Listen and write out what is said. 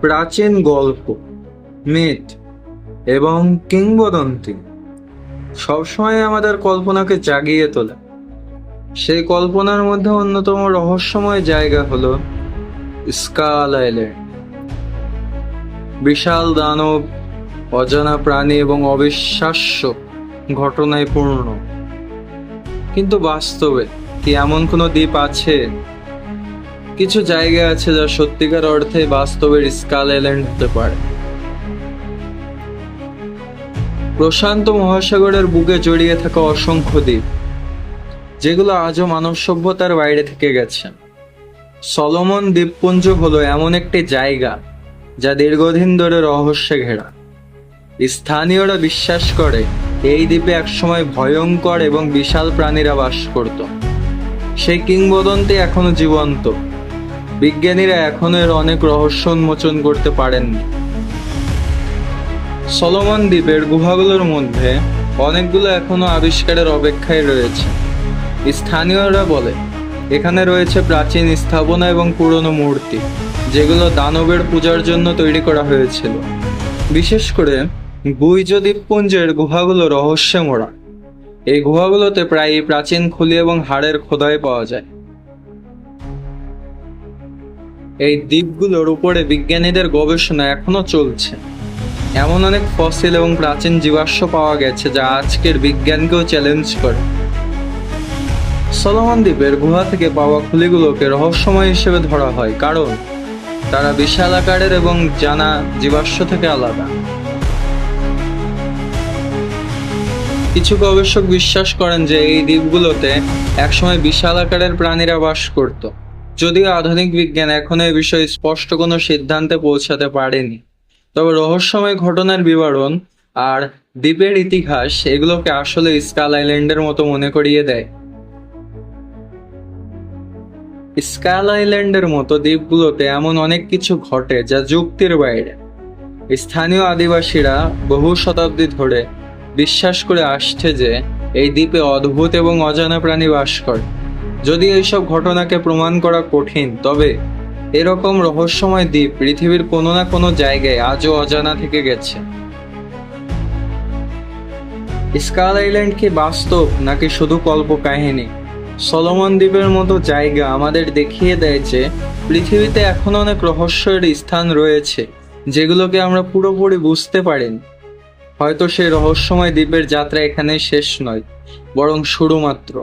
প্রাচীন গল্প, মিথ এবং কিংবদন্তি সবসময় আমাদের কল্পনাকে জাগিয়ে তোলে। সেই কল্পনার মধ্যে অন্যতম রহস্যময় জায়গা হলো স্কাল আইল্যান্ড বিশাল দানব, অজানা প্রাণী এবং অবিশ্বাস্য ঘটনায় পূর্ণ। কিন্তু বাস্তবে কি এমন কোনো দ্বীপ আছে? কিছু জায়গা আছে যা সত্যিকার অর্থে বাস্তবের স্কাল আইল্যান্ড হতে পারে। প্রশান্ত মহাসাগরের বুকে জড়িয়ে থাকা অসংখ্য দ্বীপ, যেগুলো আজও মানব সভ্যতার বাইরে থেকে গেছে। সলোমন দ্বীপপুঞ্জ হলো এমন একটি জায়গা যা দীর্ঘদিন ধরে রহস্যে ঘেরা। স্থানীয়রা বিশ্বাস করে এই দ্বীপে একসময় ভয়ঙ্কর এবং বিশাল প্রাণীরা বাস করত। সেই কিংবদন্তি এখনও জীবন্ত। বিজ্ঞানীরা এখনও এর অনেক রহস্য উন্মোচন করতে পারেননি সলোমন দ্বীপের গুহাগুলোর মধ্যে অনেকগুলো এখনও আবিষ্কারের অপেক্ষায় রয়েছে। স্থানীয়রা বলে, এখানে রয়েছে প্রাচীন স্থাপনা এবং পুরনো মূর্তি, যেগুলো দানবের পূজার জন্য তৈরি করা হয়েছিল। বিশেষ করে গুইজ দ্বীপপুঞ্জের গুহাগুলো রহস্যে মোড়া এই গুহাগুলোতে প্রায়ই প্রাচীন খুলি এবং হাড়ের খোদাই পাওয়া যায়। এই দ্বীপগুলোর উপরে বিজ্ঞানীদের গবেষণা এখনও চলছে। এমন অনেক ফসিল এবং প্রাচীন জীবাশ্ম পাওয়া গেছে যা আজকের বিজ্ঞানকেও চ্যালেঞ্জ করে। সলোমন দ্বীপের গুহা থেকে পাওয়া খুলিগুলোকে রহস্যময় হিসেবে ধরা হয়, কারণ তারা বিশাল আকারের এবং জানা জীবাশ্ম থেকে আলাদা। কিছু গবেষক বিশ্বাস করেন যে এই দ্বীপগুলোতে একসময় বিশাল আকারের প্রাণীরা বাস করত। যদিও আধুনিক বিজ্ঞান এখনও এ বিষয়ে স্পষ্ট কোনো সিদ্ধান্তে পৌঁছাতে পারেনি। তবে রহস্যময় ঘটনার বিবরণ আর দ্বীপের ইতিহাস এগুলোকে আসলে স্কাল আইল্যান্ডের মতো মনে করিয়ে দেয়। স্কাল আইল্যান্ডের মতো দ্বীপগুলোতে এমন অনেক কিছু ঘটে যা যুক্তির বাইরে। স্থানীয় আদিবাসীরা বহু শতাব্দী ধরে বিশ্বাস করে আসছে যে এই দ্বীপে অদ্ভুত এবং অজানা প্রাণী বাস করে। যদি এইসব ঘটনাকে প্রমাণ করা কঠিন, তবে এরকম রহস্যময় দ্বীপ পৃথিবীর কোনো না কোনো জায়গায় আজও অজানা থেকে গেছে। স্কাল আইল্যান্ড কি বাস্তব, নাকি শুধু কল্প কাহিনী সলোমন দ্বীপের মতো জায়গা আমাদের দেখিয়ে দেয় যে, পৃথিবীতে এখনও অনেক রহস্যের স্থান রয়েছে, যেগুলোকে আমরা পুরোপুরি বুঝতে পারিনি। হয়তো সেই রহস্যময় দ্বীপের যাত্রা এখানে শেষ নয়, বরং শুরু মাত্র